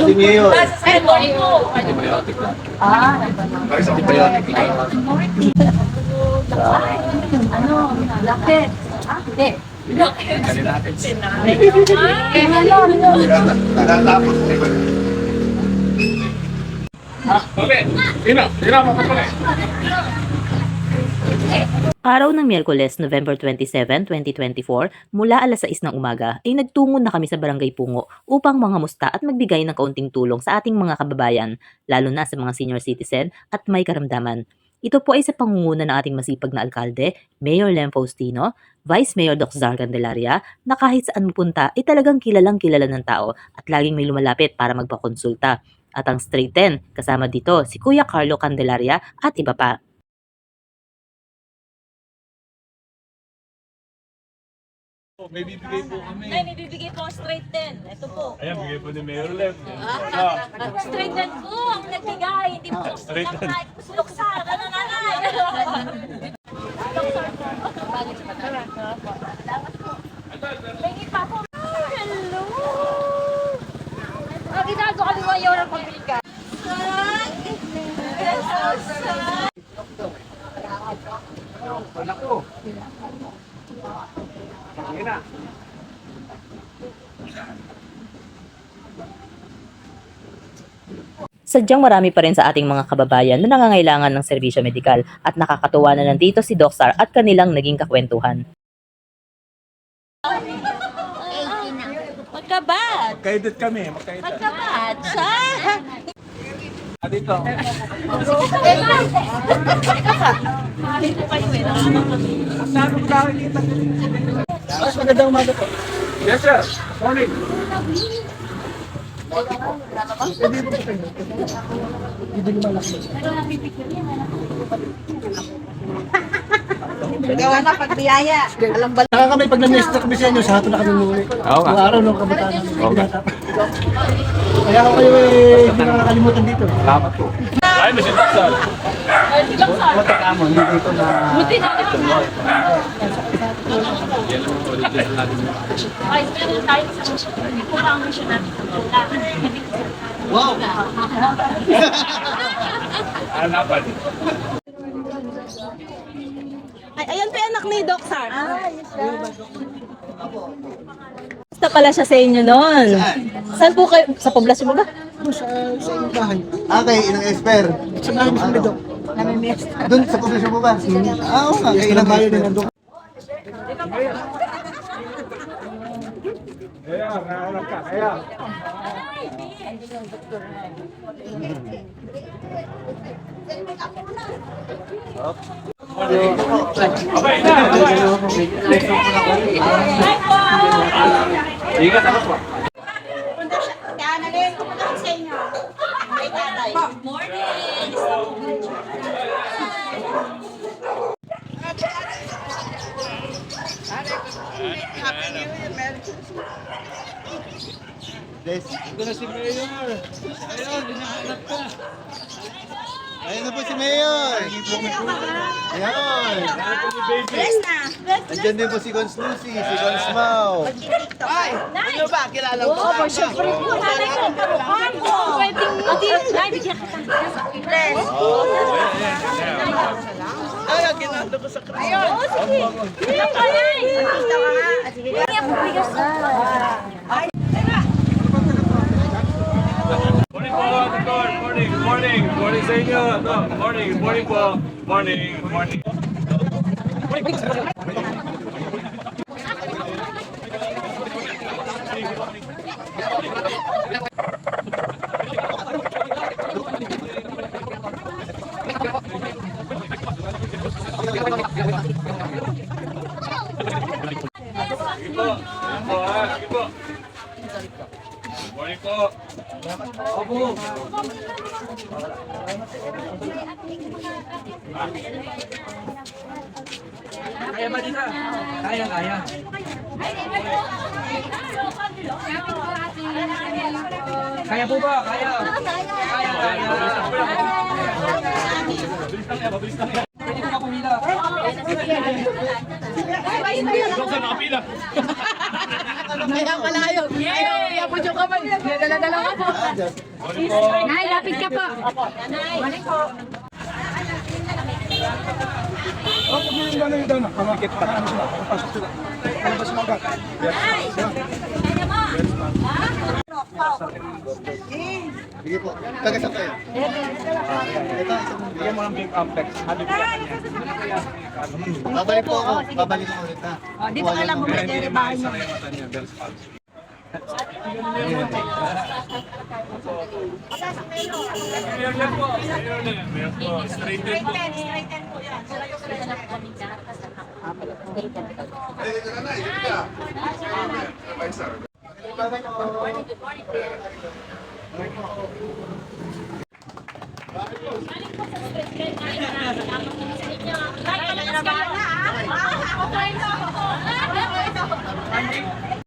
Kasi ngayon. Ano? Lapit. Ah, hindi. Eh, ano, ano? Natatapos. Araw ng Miyerkules, November 27, 2024, mula alas 6 ng umaga, ay nagtungo na kami sa Barangay Pungo upang mangamusta at magbigay ng kaunting tulong sa ating mga kababayan, lalo na sa mga senior citizen at may karamdaman. Ito po ay sa pangunguna ng ating masipag na alkalde, Mayor Lem Faustino, Vice Mayor Doc Zar Candelaria, na kahit saan mapunta ay talagang kilalang kilala ng tao at laging may lumalapit para magpakonsulta. At ang straight 10, kasama dito si Kuya Carlo Candelaria at iba pa. May bibigay po kami. Ay, may bibigay po ang straight 10. Ito po. Ayan, bigay po ni Mayor Lem. Straight 10 po ang nagbigay. Hindi po Straight ten. Luksar. Ano nanay? May pa po. Hello! Ang ginagawa kami mga yaw ng pamilya. Sadyang marami pa rin sa ating mga kababayan na nangangailangan ng serbisyo medikal at nakakatuwa na nandito si Docsar at kanilang naging kakwentuhan. Magkabat! Magkaedit kami, magkaedit. Magkabat! Sa... Ah, dito. Mas magandang umaga po. Yes, sir. Morning. Gawa na pagbiyaya. Alam ba? Saka kami pag na-miss na kami sa inyo, sa hato na kami muli. Oo nga. Araw ng kabataan namin. Oo nga. Kaya ako kayo eh, hindi nakakalimutan dito. Salamat po. Ay, may sintaksan. Matakamo, hindi ko na... Ay, meron tayo sa kurang mission natin. Wow! Hanapan. Ay, ayan pa yung anak ni Doc Sar. Basta pala siya sa inyo noon. Saan po kayo? Sa poblasyon mo ba? Sa, sa inyong bahay. Ah, kay Inang Esper. Sa bahay mo Dok. Doon sa poblasyon mo ba? Ah, oo nga, kay Inang Esper. Kaya, nahanap ka. Kaya. Abay na, abay. Ingat ako po. Des. Ito na si Mayor. Ayun, hinahanap ka. Ayun na po si Mayor. Ayun. Ko si baby. Nandiyan din po si Cons Lucy, si Cons Mau. Ano ba? Kilala mo? Oo, syempre po. Nanay ko, kamukha mo. Pwedeng hindi. Nay, bigyan kita. Bless. Ay, ang ko sa kriyo. Oo, sige. Sige, Nay. Nakita ka nga. Sige. Hindi ako bigas. Po, Morning, morning. Morning sa inyo. No, morning, morning po. Morning, morning. Sige po. Sige po. Sige po. Morning po. Opo. Kaya ba dito? Kaya, kaya. Kaya po ba? Kaya. Kaya, kaya. Ka po. Nay, lapit ka po. Nay. Sige po. Tagasap kayo. Ito, bigyan mo ng big complex. Babalik po ako. Babalik ako ulit ha. dito ka lang bumalik yung bahay mo. Yan po. Yan po. Straighten po. Nay,